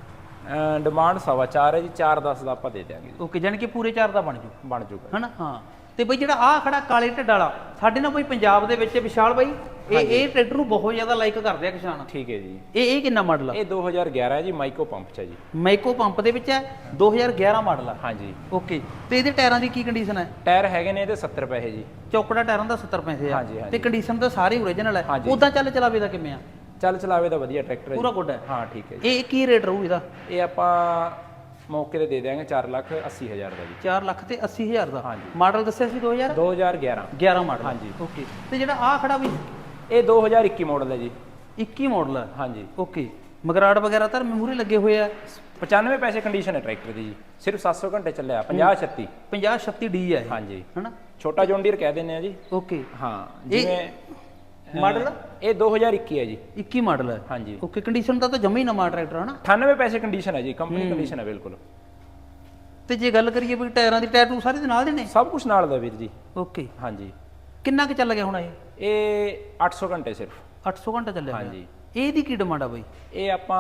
ਡਿਮਾਂਡ ਸਵਾ ਚਾਰ ਹੈ ਜੀ 410 ਦਾ ਆਪਾਂ ਦੇ ਦਿਆਂਗੇ ਓਕੇ ਜਾਨੀ ਕਿ ਪੂਰੇ ਚਾਰ ਦਾ ਬਣ ਜੂ। ਬਣ ਜੂਗਾ ਹਨਾ? ਹਾਂ। ਤੇ ਬਈ ਜਿਹੜਾ ਆ ਖੜਾ ਕਾਲੇ ਢਿੱਡ ਵਾਲਾ ਸਾਡੇ ਨਾਲ ਬਈ ਪੰਜਾਬ ਦੇ ਵਿੱਚ ਵਿਸ਼ਾਲ ਬਾਈ? ਇਹ ਇਹ ਟਰੈਕਟਰ ਨੂੰ ਬਹੁਤ ਜ਼ਿਆਦਾ ਲਾਈਕ ਕਰਦੇ ਆ ਕਿਸਾਨ। ਠੀਕ ਹੈ ਜੀ। ਇਹ ਇਹ ਕਿੰਨਾ ਮਾਡਲ ਆ? ਇਹ 2011 ਹੈ ਜੀ ਮਾਈਕੋ ਪੰਪ ਚ ਹੈ ਜੀ। ਮਾਈਕੋ ਪੰਪ ਦੇ ਵਿੱਚ ਹੈ 2011 ਮਾਡਲ ਆ। ਹਾਂਜੀ। ਓਕੇ ਤੇ ਇਹਦੇ ਟਾਇਰਾਂ ਦੀ ਕੀ ਕੰਡੀਸ਼ਨ ਹੈ? ਟਾਇਰ ਹੈਗੇ ਨੇ ਇਹਦੇ 70 ਪੈਸੇ ਜੀ। ਚੌਕੜਾ ਟਾਇਰਾਂ ਦਾ 70 ਪੈਸੇ ਆ। ਤੇ ਕੰਡੀਸ਼ਨ ਤਾਂ ਸਾਰੇ ਓਰੀਜਨਲ ਹੈ। ਉਦਾਂ ਚੱਲ ਚਲਾਵੇ ਦਾ ਕਿਵੇਂ ਆ? ਚੱਲ ਚਲਾਵੇ ਦਾ ਵਧੀਆ ਟਰੈਕਟਰ ਹੈ ਪੂਰਾ ਗੁੱਡ ਹੈ। ਹਾਂ ਠੀਕ ਹੈ ਜੀ। ਇਹ ਕੀ ਰੇਟ ਰਹੂ ਇਹਦਾ? ਇਹ ਆਪਾਂ ਮੌਕੇ ਤੇ ਦੇ ਦਿਆਂਗੇ 4 ਲੱਖ 80 ਹਜ਼ਾਰ ਦਾ ਜੀ। 4 ਲੱਖ ਤੇ 80000 ਦਾ। ਹਾਂਜੀ। ਮਾਡਲ ਦੱਸਿਆ ਸੀ 2011 2011 ਮਾਡਲ ਹਾਂਜੀ। ਓਕੇ ਤੇ ਜਿਹੜਾ ਆ ਖੜਾ ਵੀ ਇਹ 2021 ਮਾਡਲ ਹੈ ਜੀ। 21 ਮਾਡਲ ਹੈ ਹਾਂਜੀ। ਓਕੇ। ਮਗਰਾੜ ਵਗੈਰਾ ਤਾਂ ਮੂਰੇ ਲੱਗੇ ਹੋਏ ਆ? 95 ਪੈਸੇ ਕੰਡੀਸ਼ਨ ਹੈ ਟਰੈਕਟਰ ਦੀ ਜੀ। ਸਿਰਫ 700 ਘੰਟੇ ਚੱਲਿਆ 50 36 50 36 ਡੀ ਹੈ ਹਾਂਜੀ। ਹਨਾ? ਛੋਟਾ ਜੌਂਡੀਅਰ ਕਹਿ ਦਿੰਦੇ ਆ ਜੀ। ਓਕੇ। ਹਾਂ ਜਿਵੇਂ ਮਾਡਲ? ਇਹ 2021 ਹੈ ਜੀ। 21 ਮਾਡਲ ਹੈ। ਹਾਂਜੀ। ਓਕੇ ਕੰਡੀਸ਼ਨ ਦਾ ਤਾਂ ਜਮਾ ਹੀ ਨਵਾਂ ਟਰੈਕਟਰ ਹਨਾ 98 ਪੈਸੇ ਕੰਡੀਸ਼ਨ ਹੈ ਜੀ ਕੰਪਨੀ ਕੰਡੀਸ਼ਨ ਹੈ ਬਿਲਕੁਲ। ਤੇ ਜੇ ਗੱਲ ਕਰੀਏ ਵੀ ਟਾਇਰਾਂ ਦੀ ਟੈਟੂ ਸਾਰੇ ਦੇ ਨਾਲ ਦੇ ਨੇ? ਸਭ ਕੁਝ ਨਾਲ ਦਾ ਵੀਰ ਜੀ। ਓਕੇ। ਹਾਂਜੀ। ਕਿੰਨਾ ਕੁ ਚੱਲ ਗਿਆ ਹੁਣ ਇਹ? ਇਹ 800 ਘੰਟੇ ਸਿਰਫ। 800 ਘੰਟਾ ਚੱਲਿਆ ਹੋਇਆ। ਹਾਂਜੀ। ਇਹਦੀ ਕੀ ਡਿਮਾਂਡ ਆ ਬਈ? ਇਹ ਆਪਾਂ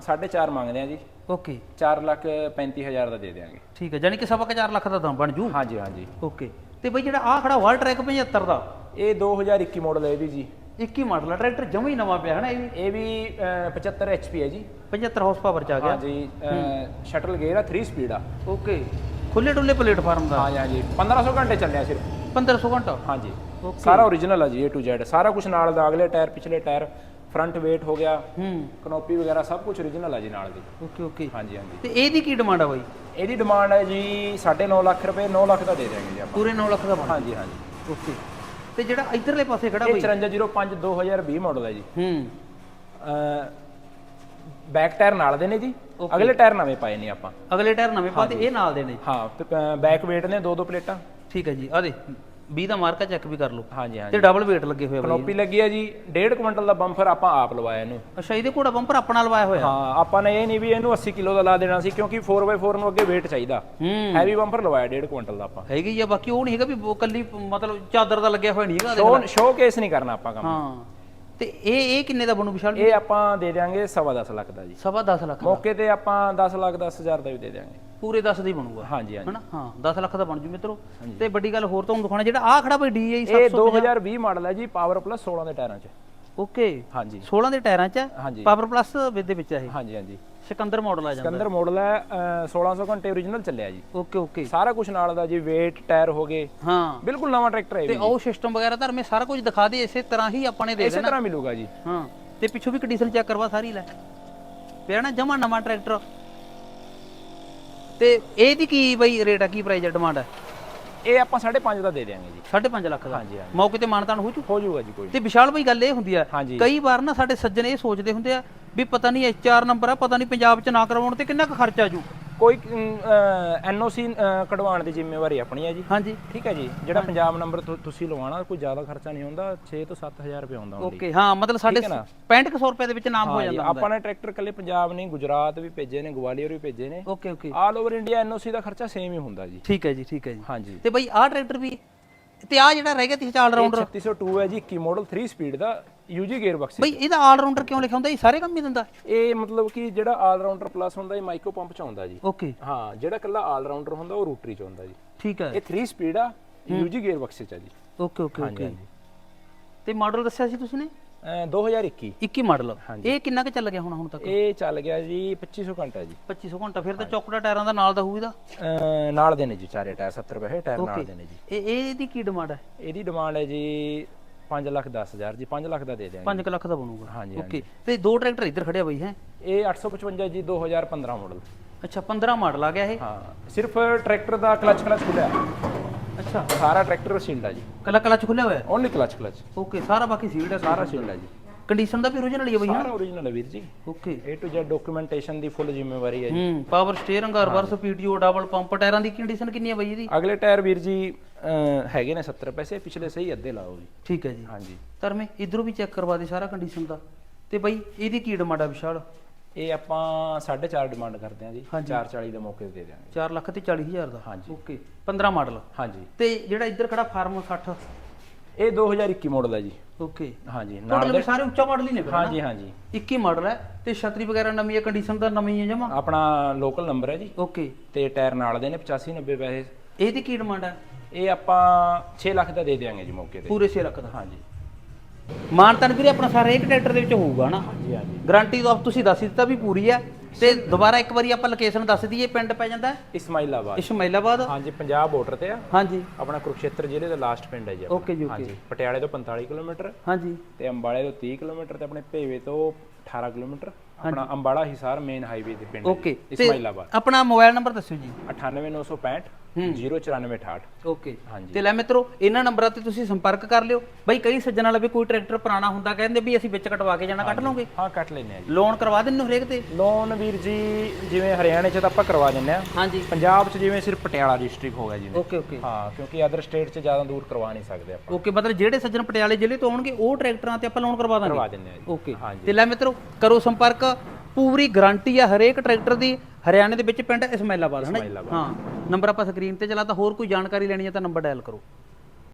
4.5 ਮੰਗਦੇ ਆ ਜੀ। ਓਕੇ। 4 ਲੱਖ 35 ਹਜ਼ਾਰ ਦਾ ਦੇ ਦੇਵਾਂਗੇ ਠੀਕ ਹੈ ਜਾਨੀ ਕਿ ਸਵਾ ਕੁ 4 ਲੱਖ ਦਾ ਤਾਂ ਬਣ ਜੂ? ਹਾਂਜੀ ਹਾਂਜੀ। ਓਕੇ। ਤੇ ਬਈ ਜਿਹੜਾ ਆ ਖੜਾ ਵਾਲ ਟਰੈਕ 75 ਦਾ? ਇਹ 2021 ਮਾਡਲ ਹੈ ਇਹ ਵੀ ਜੀ। 21 ਮਾਡਲ ਆ ਟਰੈਕਟਰ ਜਮਾ ਹੀ ਨਵਾਂ ਪਿਆ ਹੈ ਨਾ ਇਹ ਵੀ? ਇਹ ਵੀ ਅਹ, 75 HP ਹੈ ਜੀ। 75 ਹਾਰਸ ਪਾਵਰ ਚ ਆ ਗਿਆ। ਹਾਂਜੀ ਸ਼ਟਲ ਗੇਅਰ ਆ 3 ਸਪੀਡ ਆ। ਓਕੇ। ਖੁੱਲੇ ਡੁੱਲੇ ਪਲੇਟਫਾਰਮ ਦਾ। ਹਾਂਜੀ ਹਾਂਜੀ। 1500 ਘੰਟੇ ਚੱਲਿਆ ਸਿਰਫ। 1500 ਘੰਟਾ। ਹਾਂਜੀ. ਸਾਰਾ ਓਰੀਜਨਲ ਆ ਜੀ A to Z ਸਾਰਾ ਕੁਝ ਨਾਲ ਦਾ ਅਗਲੇ ਟਾਇਰ ਪਿਛਲੇ ਟਾਇਰ ਫਰੰਟ ਵੇਟ ਹੋ ਗਿਆ ਹੂੰ। ਕਨੋਪੀ ਵਗੈਰਾ ਸਭ ਕੁਝ ਓਰੀਜਨਲ ਆ ਜੀ ਨਾਲ ਦੀ। ਓਕੇ ਓਕੇ ਹਾਂਜੀ ਹਾਂਜੀ। ਤੇ ਇਹਦੀ ਕੀ ਡਿਮਾਂਡ ਆ ਬਾਈ? ਇਹਦੀ ਡਿਮਾਂਡ ਹੈ ਜੀ 9.5 ਲੱਖ ਰੁਪਏ 9 ਲੱਖ ਦਾ ਦੇ ਦਿਆਂਗੇ ਜੀ ਆਪਾਂ। ਪੂਰੇ 9 ਲੱਖ ਦਾ ਬਣ ਹਾਂਜੀ ਹਾਂਜੀ। ਓਕੇ ਤੇ ਜਿਹੜਾ ਇਧਰਲੇ ਪਾਸੇ ਖੜਾ ਬਾਈ? 5405 2020 ਮਾਡਲ ਹੈ ਜੀ। ਹੂੰ। ਬੈਕ ਟਾਇਰ ਨਾਲ ਦੇ ਨੇ ਜੀ। ਅਗਲੇ ਟਾਇਰ ਨਵੇਂ ਪਾਏ ਨੇ ਆਪਾਂ। ਅਗਲੇ ਟਾਇਰ ਨਵੇਂ ਪਾਤੇ ਇਹ ਨਾਲ ਦੇ ਨੇ। ਹਾਂ ਬੈਕ ਵੇਟ ਨੇ ਦੋ ਦੋ ਪਲੇਟਾਂ। ਠੀਕ ਹੈ ਜੀ ਆ ਦੇ 20 ਦਾ ਮਾਰਕਾ ਚੈੱਕ ਵੀ ਕਰ ਲਓ। ਹਾਂਜੀ ਹਾਂਜੀ। ਤੇ ਡਬਲ weight ਲੱਗੇ ਹੋਏ ਆ ਬਾਈ ਕਨੋਪੀ ਲੱਗੀ ਹੈ ਜੀ 1.5 ਕੁਇੰਟਲ ਦਾ ਬੰਫਰ ਆਪਾਂ ਆਪ ਲਵਾਇਆ ਇਹਨੂੰ। ਅੱਛਾ ਇਹਦੇ ਕੋੜਾ ਬੰਪਰ ਆਪਣਾ ਲਵਾਇਆ ਹੋਇਆ? ਹਾਂ ਆਪਾਂ ਨੇ ਇਹ ਨਹੀਂ ਵੀ ਇਹਨੂੰ 80 ਕਿਲੋ ਦਾ ਲਾ ਦੇਣਾ ਸੀ ਕਿਉਂਕਿ 4x4 ਨੂੰ ਅੱਗੇ weight ਚਾਹੀਦਾ। ਹੂੰ। ਹੈਵੀ ਬੰਫਰ ਲਵਾਇਆ 1.5 ਕੁਇੰਟਲ ਦਾ ਆਪਾਂ। ਹੈਗੀ ਆ ਬਾਕੀ ਉਹ ਨਹੀਂ ਹੈਗਾ ਵੀ ਉਹ ਕੱਲੀ ਮਤਲਬ ਚਾਦਰ ਦਾ ਲੱਗਿਆ ਹੋਇਆ ਨਹੀਂ ਹੈਗਾ ਸ਼ੋ ਸ਼ੋ ਕੇਸ ਨਹੀਂ ਕਰਨਾ ਆਪਾਂ ਕੰਮ। ਹਾਂ। ਤੇ ਇਹ ਇਹ ਕਿੰਨੇ ਦਾ ਬਣੂ ਵਿਸ਼ਾਲ? ਇਹ ਆਪਾਂ ਦੇ ਸਵਾ ਦਸ ਲੱਖ ਦਾ ਜੀ। ਸਵਾ 10 ਲੱਖ ਦਾ। ਮੌਕੇ ਤੇ ਆਪਾਂ 10 ਲੱਖ 10 ਹਜ਼ਾਰ ਦਾ ਵੀ ਦੇ ਦਿਆਂਗੇ। ਪੂਰੇ 10 ਦਾ ਹੀ ਬਣੂਗਾ। ਹਾਂਜੀ ਹਾਂਜੀ। ਹਨਾ? ਹਾਂ 10 ਲੱਖ ਦਾ ਬਣ ਜੂ ਮਿੱਤਰੋ। ਤੇ ਵੱਡੀ ਗੱਲ ਹੋਰ ਤੁਹਾਨੂੰ ਦਿਖਾਉਣਾ ਜਿਹੜਾ ਆ ਖੜਾ ਬਈ DI ਇਹ 2020 ਮਾਡਲ ਹੈ ਜੀ ਪਾਵਰ ਪਲੱਸ 16 ਦੇ ਟਾਇਰਾਂ 'ਚ। ਓਕੇ। ਹਾਂਜੀ। 16 ਦੇ ਟਾਇਰਾਂ 'ਚ ਹਾਂਜੀ। ਪਾਵਰ ਪਲੱਸ ਦੇ ਵਿੱਚ ਆ ਇਹ। ਹਾਂਜੀ ਹਾਂਜੀ। ਸਿਕੰਦਰ ਮਾਡਲ ਆ ਜਾਂਦਾ। ਸਿਕੰਦਰ ਮਾਡਲ ਹੈ ਅਹ 1600 ਘੰਟੇ ਓਰੀਜਨਲ ਚੱਲਿਆ ਜੀ। ਓਕੇ ਓਕੇ ਸਾਰਾ ਕੁਝ ਨਾਲ ਦਾ ਜੀ weight ਟਾਇਰ ਹੋ ਗਏ। ਹਾਂ। ਬਿਲਕੁਲ ਨਵਾਂ ਟਰੈਕਟਰ ਹੈ ਤੇ ਉਹ ਸਿਸਟਮ ਵਗੈਰਾ ਧਰਮੇ ਸਾਰਾ ਕੁਝ ਦਿਖਾ ਦੇ ਇਸੇ ਤਰ੍ਹਾਂ ਹੀ ਆਪਾਂ ਨੇ ਦੇ ਇਸੇ ਦੇਣਾ ਤਰ੍ਹਾਂ ਮਿਲੂਗਾ ਜੀ। ਹਾਂ। ਤੇ ਪਿੱਛੋਂ ਵੀ ਕੰਡੀਸ਼ਨ ਚੈੱਕ ਕਰਵਾ ਸਾਰੀ ਲੈ। ਪਿਆ ਨਾ ਜਮਾ ਨਵਾਂ ਟਰੈਕਟਰ ਤੇ ਇਹਦੀ ਕੀ ਬਈ ਰੇਟ ਆ ਕੀ ਪ੍ਰਾਈਸ ਆ ਡਿਮਾਂਡ ਹੈ ਇਹ ਆਪਾਂ 5.5 ਦਾ ਦੇ ਦਿਆਂਗੇ ਜੀ। 5.5 ਲੱਖ ਦਾ? ਹਾਂਜੀ, ਹਾਂਜੀ। ਮੌਕੇ ਤੇ ਮਾਨਤਾਨ ਹੋ ਜੂ? ਹੋ ਜਾਊਗਾ ਜੀ ਕੋਈ ਤੇ ਵਿਸ਼ਾਲ ਭਾਈ ਗੱਲ ਇਹ ਹੁੰਦੀ ਆ। ਕਈ ਵਾਰ ਨਾ ਸਾਡੇ ਸੱਜਣ ਇਹ ਸੋਚਦੇ ਹੁੰਦੇ ਆ ਵੀ ਪਤਾ ਨਹੀਂ ਐਚਆਰ ਨੰਬਰ ਆ ਪਤਾ ਨਹੀਂ ਪੰਜਾਬ ਚ ਨਾ ਕਰਵਾਉਣ ਤੇ ਕਿੰਨਾ ਕੁ ਖਰਚਾ ਜੂ? ਕੋਈ ਐਨਓਸੀ ਕਢਵਾਉਣ ਦੀ ਜ਼ਿੰਮੇਵਾਰੀ ਆਪਣੀ ਹੈ ਜੀ। ਹਾਂਜੀ। ਠੀਕ ਹੈ ਜੀ। ਜਿਹੜਾ ਪੰਜਾਬ ਨੰਬਰ ਤੁਸੀਂ ਲਵਾਉਣਾ ਕੋਈ ਜ਼ਿਆਦਾ ਖਰਚਾ ਨਹੀਂ ਹੁੰਦਾ 6 ਤੋਂ 7000 ਰੁਪਏ ਆਉਂਦਾ। ਓਕੇ ਹਾਂ ਮਤਲਬ ਸਾਡੇ ਠੀਕ ਹੈ ਨਾ? 6500 ਰੁਪਏ ਦੇ ਵਿੱਚ ਨਾਮ ਹੋ ਜਾਂਦਾ ਆਪਾਂ ਨੇ ਟਰੈਕਟਰ ਕੱਲੇ ਪੰਜਾਬ ਨਹੀਂ ਗੁਜਰਾਤ ਵੀ ਭੇਜੇ ਨੇ ਗਵਾਲੀਅਰ ਵੀ ਭੇਜੇ ਨੇ। Okay okay. All over India NOC ਦਾ ਖਰਚਾ ਸੇਮ ਹੀ ਹੁੰਦਾ ਜੀ। ਠੀਕ ਹੈ ਜੀ ਠੀਕ ਹੈ ਜੀ। ਹਾਂਜੀ ਤੇ ਬਈ ਆਹ ਟਰੈਕਟਰ ਵੀ ਤੇ ਆ ਜਿਹੜਾ ਰਹਿ ਗਿਆ ਤੀ ਆਲ ਰਾਉਂਡਰ 3602 ਹੈ ਜੀ 21 ਮਾਡਲ 3 ਸਪੀਡ ਦਾ ਯੂਜੀ ਗੇਅਰ ਬਕਸ ਬਈ ਇਹਦਾ ਆਲ ਰਾਉਂਡਰ ਕਿਉਂ ਲਿਖਿਆ ਹੁੰਦਾ? ਇਹ ਸਾਰੇ ਕੰਮ ਹੀ ਦਿੰਦਾ। ਇਹ ਮਤਲਬ ਕਿ ਜਿਹੜਾ ਆਲ ਰਾਉਂਡਰ ਪਲੱਸ ਹੁੰਦਾ ਇਹ ਮਾਈਕਰੋ ਪੰਪ ਚ ਆਉਂਦਾ ਜੀ। ਓਕੇ ਹਾਂ ਜਿਹੜਾ ਕੱਲਾ ਆਲ ਰਾਉਂਡਰ ਹੁੰਦਾ ਉਹ ਰੋਟਰੀ ਚ ਹੁੰਦਾ ਜੀ। ਠੀਕ ਹੈ। ਇਹ 3 ਸਪੀਡ ਆ ਯੂਜੀ ਗੇਅਰ ਬਕਸ ਚ ਆ ਜੀ। ਓਕੇ ਓਕੇ ਓਕੇ ਤੇ ਮਾਡਲ ਦੱਸਿਆ ਸੀ ਤੁਸੀਂ ਨੇ? ਅਹ 2021 21 ਮਾਡਲ। ਇਹ ਕਿੰਨਾ ਕੁ ਚੱਲ ਗਿਆ ਹੁਣ ਹੁਣ ਤੱਕ? ਇਹ ਚੱਲ ਗਿਆ ਜੀ 2500 ਘੰਟਾ ਜੀ। 2500 ਘੰਟਾ। ਫਿਰ ਤਾਂ ਚੌਕੜਾ ਟਾਇਰਾਂ ਦਾ ਨਾਲ ਦਾ ਹੋਊ ਇਹਦਾ? ਨਾਲ ਦੇ ਨੇ ਜੀ ਚਾਰੇ ਟਾਇਰ 70 ਰੁਪਏ ਟਾਇਰ ਨਾਲ ਦੇ ਨੇ ਜੀ। ਇਹ ਇਹਦੀ ਕੀ ਡਿਮਾਂਡ ਹੈ? ਇਹਦੀ ਡਿਮਾਂਡ ਹੈ ਜੀ 5 ਲੱਖ 10 ਹਜ਼ਾਰ ਜੀ 5 ਲੱਖ ਦਾ ਦੇ ਦਿਆਂਗੇ। 5 ਲੱਖ ਦਾ ਬਣੂਗਾ। ਹਾਂਜੀ, ਓਕੇ ਤੇ ਦੋ ਟਰੈਕਟਰ ਇੱਧਰ ਖੜਿਆ ਬਈ ਹੈ? ਇਹ 855 ਜੀ 2015 ਮਾਡਲ ਅੱਛਾ 15 ਮਾਡਲ ਆ ਗਿਆ ਇਹ? ਹਾਂ ਸਿਰਫ ਟਰੈਕਟਰ ਦਾ ਕਲਚ ਕਲਚ ਖੁੱਲਿਆ। ਅੱਛਾ। ਸਾਰਾ ਟਰੈਕਟਰ ਸੀਲਡ ਆ ਜੀ। ਕਲਾ ਕਲਚ ਖੁੱਲਿਆ ਹੋਇਆ? Only clutch clutch. ਓਕੇ ਸਾਰਾ ਬਾਕੀ ਸੀਲਡ ਹੈ ਸਾਰਾ ਸੀਲਡ ਆ। ਜੀ। ਕੰਡੀਸ਼ਨ ਦਾ ਵੀ original ਹੀ ਹੈ ਬਈ ਹਾਂ ਸਾਰਾ ਓਰੀਜਨਲ ਹੈ ਵੀਰ ਜੀ। Okay A to Z documentation the full ਜ਼ਿੰਮੇਵਾਰੀ ਹੈ ਜੀ। ਹੂੰ power steering reverse PTO double pump ਟਾਇਰਾਂ ਦੀ ਕੰਡੀਸ਼ਨ ਕਿੰਨੀ ਹੈ ਬਈ ਇਹਦੀ? ਅਗਲੇ ਟਾਇਰ ਵੀਰ ਜੀ ਹੈਗੇ ਨੇ 70 ਪੈਸੇ ਪਿਛਲੇ ਸਹੀ ਅੱਧੇ ਲਾਓ ਜੀ। ਠੀਕ ਹੈ ਜੀ। ਹਾਂਜੀ। ਧਰਮੇ ਇਧਰੋਂ ਵੀ ਚੈੱਕ ਕਰਵਾ ਦੇ ਸਾਰਾ ਕੰਡੀਸ਼ਨ ਦਾ। ਤੇ ਬਈ ਇਹਦੀ ਕੀ ਡਿਮਾਂਡ ਆ ਵਿਸ਼ਾਲ? ਇਹ ਆਪਾਂ 4.5 ਡਿਮਾਂਡ ਕਰਦੇ ਹਾਂ ਜੀ। 440 ਦੇ ਮੌਕੇ ਤੇ ਦੇ ਦਿਆਂਗੇ। 4 ਲੱਖ ਤੇ 40 ਹਜ਼ਾਰ ਦਾ? ਹਾਂਜੀ। ਓਕੇ 15 ਮਾਡਲ ਹਾਂਜੀ। ਤੇ ਜਿਹੜਾ ਇੱਧਰ ਖੜਾ ਫਾਰਮ 60 ਇਹ 2021 ਮਾਡਲ ਹੈ ਜੀ। ਓਕੇ ਹਾਂਜੀ ਨਾਲ ਵੀ ਸਾਰੇ ਉੱਚਾ ਮਾਡਲ ਹੀ ਨੇ ਫਿਰ? ਹਾਂਜੀ ਹਾਂਜੀ। 21 ਮਾਡਲ ਹੈ ਤੇ ਛਤਰੀ ਵਗੈਰਾ ਨਵੀਂ ਹੈ ਕੰਡੀਸ਼ਨ ਤਾਂ ਨਵੀਂ ਹੈ ਜਮਾ? ਆਪਣਾ ਲੋਕਲ ਨੰਬਰ ਹੈ ਜੀ। ਓਕੇ ਤੇ ਟਾਇਰ ਨਾਲ ਦੇ ਨੇ 85 90 ਪੈਸੇ। ਇਹਦੀ ਕੀ ਡਿਮਾਂਡ ਹੈ? ਇਹ ਆਪਾਂ 6 ਲੱਖ ਦਾ ਦੇ ਦਿਆਂਗੇ ਜੀ ਮੌਕੇ ਤੇ। ਪੂਰੇ 6 ਲੱਖ ਦਾ। ਹਾਂਜੀ। ਮਾਨਤਨ ਵੀਰੇ ਆਪਣਾ ਸਾਰਾ ਇੱਕ ਟਰੈਕਟਰ ਦੇ ਵਿੱਚ ਹੋਊਗਾ ਨਾ? ਹਾਂਜੀ ਹਾਂਜੀ। ਗਾਰੰਟੀ ਤਾਂ ਤੁਸੀਂ ਦੱਸ ਦਿੱਤਾ ਵੀ ਪੂਰੀ ਹੈ। ਤੇ ਦੁਬਾਰਾ ਇੱਕ ਵਾਰੀ ਆਪਾਂ ਲੋਕੇਸ਼ਨ ਦੱਸ ਦਈਏ ਪਿੰਡ ਪੈ ਜਾਂਦਾ? ਹੈ ਇਸਮਾਈਲਾਬਾਦ ਇਸ਼ਮਾਇਲਾਬਾਦ? ਹਾਂਜੀ ਪੰਜਾਬ ਬਾਰਡਰ ਤੇ ਆ। ਹਾਂਜੀ। ਆਪਣਾ ਕੁਰੂਕਸ਼ੇਤਰ ਜ਼ਿਲ੍ਹੇ ਦਾ ਲਾਸਟ ਪਿੰਡ ਹੈ ਜੀ ਆਪਣਾ। ਓਕੇ ਜੀ ਹਾਂਜੀ ਪਟਿਆਲੇ ਤੋਂ 45 ਕਿਲੋਮੀਟਰ। ਹਾਂਜੀ। ਤੇ ਅੰਬਾਲੇ ਤੋਂ 30 ਕਿਲੋਮੀਟਰ ਤੇ ਆਪਣੇ ਭੇਵੇ ਤੋਂ 18 ਕਿਲੋਮੀਟਰ। ਆਪਣਾ ਅੰਬਾਲਾ ਹਿਸਾਰ ਮੇਨ ਹਾਈਵੇ ਦੇ ਪਿੰਡ ਓਕੇ ਤੇ ਇਸਮਾਈਲਾਬਾਦ ਆਪਣਾ ਮੋਬਾਈਲ ਨੰਬਰ ਦੱਸਿਓ ਜੀ। 98965 09468 ਓਕੇ ਹਾਂਜੀ। ਤੇ ਲੈ ਮਿੱਤਰੋ ਇਹਨਾਂ ਨੰਬਰਾਂ ਤੇ ਤੁਸੀਂ ਸੰਪਰਕ ਕਰ ਲਿਓ। ਬਈ ਕਈ ਸੱਜਣ ਵਾਲਾ ਵੀ ਕੋਈ ਟਰੈਕਟਰ ਪੁਰਾਣਾ ਹੁੰਦਾ ਕਹਿੰਦੇ ਵੀ ਅਸੀਂ ਵਿੱਚ ਕਟਵਾ ਕੇ ਜਾਣਾ ਕੱਢ ਲਓਗੇ? ਹਾਂ ਕੱਟ ਲੈਨੇ ਆ ਜੀ। ਲੋਨ ਕਰਵਾ ਹੋ ਹਰੇਕ ਤੇ? ਲੋਨ ਵੀਰ ਜੀ ਜਿਵੇਂ ਹਰਿਆਣੇ ਚ ਤਾਂ ਆਪਾਂ ਕਰਵਾ ਦਿੰਨੇ ਆ। ਹਾਂਜੀ। ਪੰਜਾਬ ਚ ਜਿਵੇਂ ਸਿਰਫ ਪਟਿਆਲਾ ਡਿਸਟ੍ਰਿਕਟ ਹੋ ਗਿਆ ਜਿਵੇਂ। ਓਕੇ ਓਕੇ ਹਾਂ ਕਿਉਂਕਿ ਅਦਰ ਸਟੇਟ ਚ ਜ਼ਿਆਦਾ ਦੂਰ ਕਰਵਾ ਨਹੀਂ ਸਕਦੇ ਆਪਾਂ। ਓਕੇ ਮਤਲਬ ਜਿਹੜੇ ਸੱਜਣ ਪਟਿਆਲੇ ਜ਼ਿਲ੍ਹੇ ਤੋਂ ਆਉਣਗੇ ਉਹ ਟਰੈਕਟਰਾਂ ਤੇ ਆਪਾਂ ਲੋਨ ਕਰਵਾ ਦਾਂਗੇ? ਕਰਵਾ ਦਿੰਨੇ ਆ ਜੀ। ਓਕੇ। ਤੇ ਲੈ ਮਿੱਤਰੋ ਕਰੋ ਸੰਪਰਕ। ਪੂਰੀ ਗਾਰੰਟੀ ਆ ਹਰੇਕ ਟਰੈਕਟਰ ਦੀ ਹਰਿਆਣੇ ਦੇ ਵਿੱਚ ਪਿੰਡ ਇਸਮਾਇਲਾਬਾਦ ਹੈ ਨਾ ਜੀ? ਇਸਮਾਇਲਾਬਾਦ। ਹਾਂ ਨੰਬਰ ਆਪਾਂ ਸਕਰੀਨ ਤੇ ਚਲਾਤਾ ਹੋਰ ਕੋਈ ਜਾਣਕਾਰੀ ਲੈਣੀ ਹੈ ਤਾਂ ਨੰਬਰ ਡਾਇਲ ਕਰੋ